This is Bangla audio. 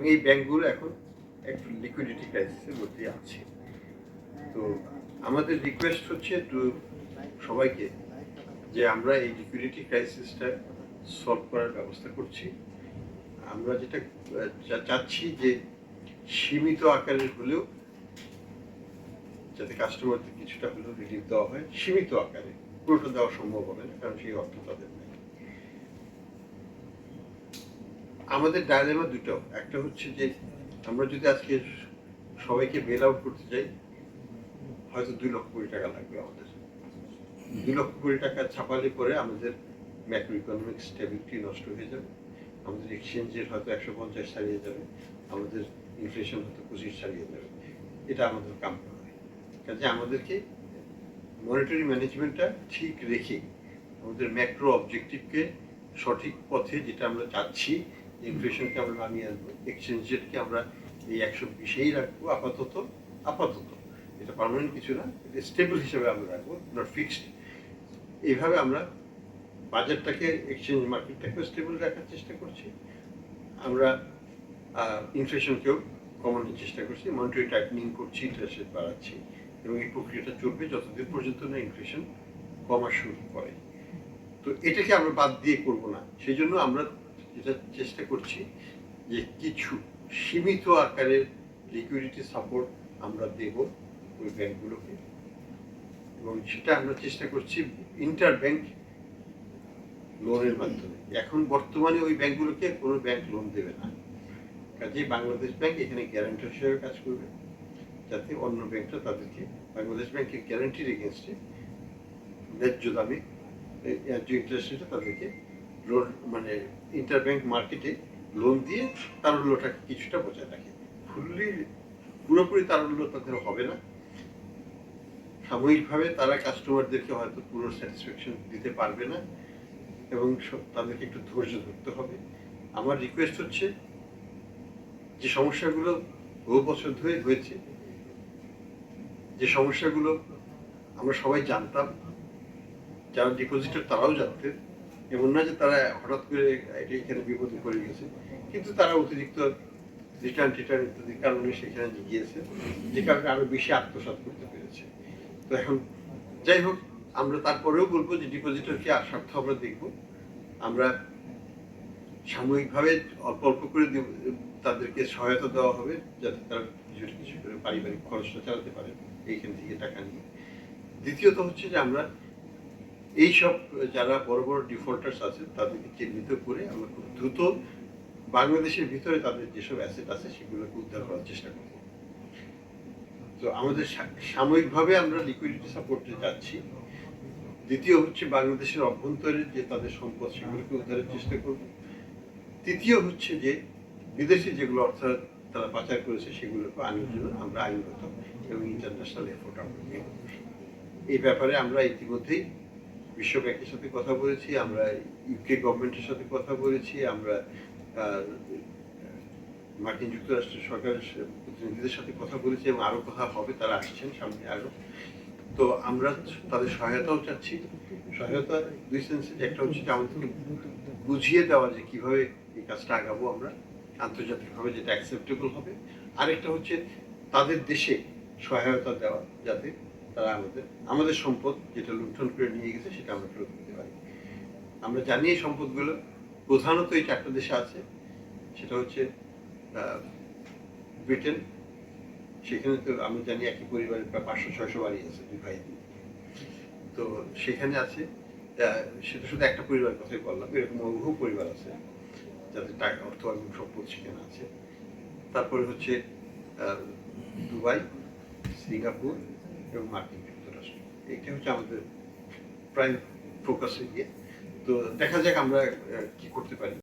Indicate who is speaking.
Speaker 1: এবং এই ব্যাংকগুলো এখন একটু লিকুইডিটি ক্রাইসিসের মধ্যে আছে। তো আমাদের রিকোয়েস্ট হচ্ছে একটু সবাইকে যে আমরা এই লিকুইডিটি ক্রাইসিসটা সলভ করার ব্যবস্থা করছি। আমরা যেটা চাচ্ছি যে সীমিত আকারের হলেও যাতে কাস্টমারদের কিছুটা হলেও রিলিফ দেওয়া হয়, সীমিত আকারে। পুরোটা দেওয়া সম্ভব হবে না, কারণ সেই অর্থ তাদের নেই। আমাদের ডায়লেমা দুটো। একটা হচ্ছে যে, আমরা যদি আজকে সবাইকে বেল আউট করতে চাই, হয়তো দুই লক্ষ কোটি টাকা লাগবে আমাদের। দুই লক্ষ কোটি টাকা ছাপালে পরে আমাদের ম্যাক্রো ইকোনমিক স্টেবিলিটি নষ্ট হয়ে যাবে। আমাদের এক্সচেঞ্জের হয়তো একশো পঞ্চাশ ছাড়িয়ে যাবে। আমাদের ইনফ্লেশন হয়তো পঁচিশ ছাড়িয়ে যাবে। এটা আমাদের কাম নয়। কাজে আমাদেরকে মনিটারি ম্যানেজমেন্টটা ঠিক রেখে আমাদের ম্যাক্রো অবজেক্টিভকে সঠিক পথে যেটা আমরা চাচ্ছি ইনফ্লেশনকে আমরা নামিয়ে আনব এক্সচেঞ্জ রেটকে আমরা এই একশো বিশেই রাখব, আপাতত আপাতত। এটা পার্মানেন্ট কিছু না, এটা স্টেবল হিসেবে আমরা রাখব নট ফিক্সড এইভাবে আমরা বাজারটাকে এক্সচেঞ্জ মার্কেটটাকেও স্টেবল রাখার চেষ্টা করছি। আমরা ইনফ্লেশনকেও কমানোর চেষ্টা করছি মনিটারি টাইটনিং করছি ইন্টারেস্ট রেট বাড়াচ্ছি, এবং এই প্রক্রিয়াটা চলবে যতদিন পর্যন্ত না ইনফ্লেশন কমা শুরু করে। তো এটাকে আমরা বাদ দিয়ে করব না। সেই জন্য আমরা যেটা চেষ্টা করছি যে কিছু সীমিত আকারের লিকুইডিটি সাপোর্ট আমরা দেব ওই ব্যাংকগুলোকে এবং সেটা আমরা চেষ্টা করছি ইন্টার ব্যাংক লোনের মাধ্যমে। এখন বর্তমানে ওই ব্যাংকগুলোকে কোনো ব্যাংক লোন দেবে না। কাজেই বাংলাদেশ ব্যাংক এখানে গ্যারান্টার হিসেবে কাজ করবে, যাতে অন্য ব্যাংকটা তাদেরকে, বাংলাদেশ ব্যাংকের গ্যারান্টির এগেনস্টে ন্যায্য দামে ন্যায্য ইন্টারেস্ট তাদেরকে লোন মানে ইন্টার ব্যাংক মার্কেটে লোন দিয়ে তারল্যটাকে কিছুটা বজায় রাখে। ফুললি পুরোপুরি তারল্য তাদের হবে না। সাময়িকভাবে তারা কাস্টমারদেরকে হয়তো পুরো স্যাটিসফ্যাকশন দিতে পারবে না এবং তাদেরকে একটু ধৈর্য ধরতে হবে। আমার রিকোয়েস্ট হচ্ছে যে সমস্যাগুলো বহু বছর ধরে হয়েছে, যে সমস্যাগুলো আমরা সবাই জানতাম, যারা ডিপোজিটর তারাও জানতেন। এমন না যে তারা হঠাৎ করে এটা এখানে বিপদে পড়ে গেছে। কিন্তু তারা অতিরিক্ত রিটার্ন টিটার্ন ইত্যাদির কারণে সেখানে গিয়েছে, যে কারণে আরও বেশি আত্মসাৎ করতে পেরেছে। তো এখন যাই হোক, আমরা তারপরেও বলব যে ডিপোজিটরকে স্বার্থ আমরা দেখব। আমরা সাময়িকভাবে অল্প অল্প করে তাদেরকে সহায়তা দেওয়া হবে, যাতে তারা কিছু কিছু করে পারিবারিক খরচটা চালাতে পারে এইখান থেকে টাকা নিয়ে। দ্বিতীয়ত হচ্ছে যে আমরা এই সব যারা বড় বড় ডিফল্টার্স আছে, তাদেরকে চিহ্নিত করে আমরা খুব দ্রুত বাংলাদেশের ভিতরে তাদের যেসব অ্যাসেট আছে, সেগুলোকে উদ্ধার করার চেষ্টা করব। তো আমাদের সাময়িকভাবে আমরা লিকুইডিটি সাপোর্টে যাচ্ছি। দ্বিতীয় হচ্ছে বাংলাদেশের অভ্যন্তরে যে তাদের সম্পদ, সেগুলোকে উদ্ধারের চেষ্টা করব। তৃতীয় হচ্ছে যে বিদেশে যেগুলো অর্থ তারা পাচার করেছে, সেগুলোকে আনার জন্য আমরা আইনগত এবং ইন্টারন্যাশনাল এফোর্ট আমরা এই ব্যাপারে আমরা ইতিমধ্যেই বিশ্ব ব্যাংকের সাথে কথা বলেছি, আমরা ইউকে গভর্নমেন্টের সাথে কথা বলেছি, আমরা মার্কিন যুক্তরাষ্ট্রের সরকারের প্রতিনিধিদের সাথে কথা বলেছি এবং আরও কথা হবে, তারা আসছেন সামনে আরও। তো আমরা তাদের সহায়তাও চাচ্ছি। সহায়তা দুই সেন্সে একটা হচ্ছে যে আমাদেরকে বুঝিয়ে দেওয়া যে কীভাবে এই কাজটা আগাবো আমরা, আন্তর্জাতিকভাবে যেটা অ্যাকসেপ্টেবল হবে। আরেকটা হচ্ছে তাদের দেশে সহায়তা দেওয়া, যাতে তারা আমাদের আমাদের সম্পদ যেটা লুণ্ঠন করে নিয়ে গেছে, সেটা আমরা ফেরত দিতে পারি। আমরা জানি এই সম্পদগুলো প্রধানত এই চারটা দেশে আছে। সেটা হচ্ছে ব্রিটেন, সেখানে তো আমি জানি একই পরিবারের প্রায় পাঁচশো, ছয়শো বাড়ি আছে দুই ভাই তো সেখানে আছে সেটা শুধু একটা পরিবারের কথাই বললাম, এরকম বহু পরিবার আছে যাদের টাকা, অর্থ এবং সম্পদ সেখানে আছে। তারপরে হচ্ছে দুবাই, সিঙ্গাপুর এবং মার্কিন যুক্তরাষ্ট্র এইটা হচ্ছে আমাদের প্রাইম ফোকাস গিয়ে। তো দেখা যাক আমরা কি করতে পারি।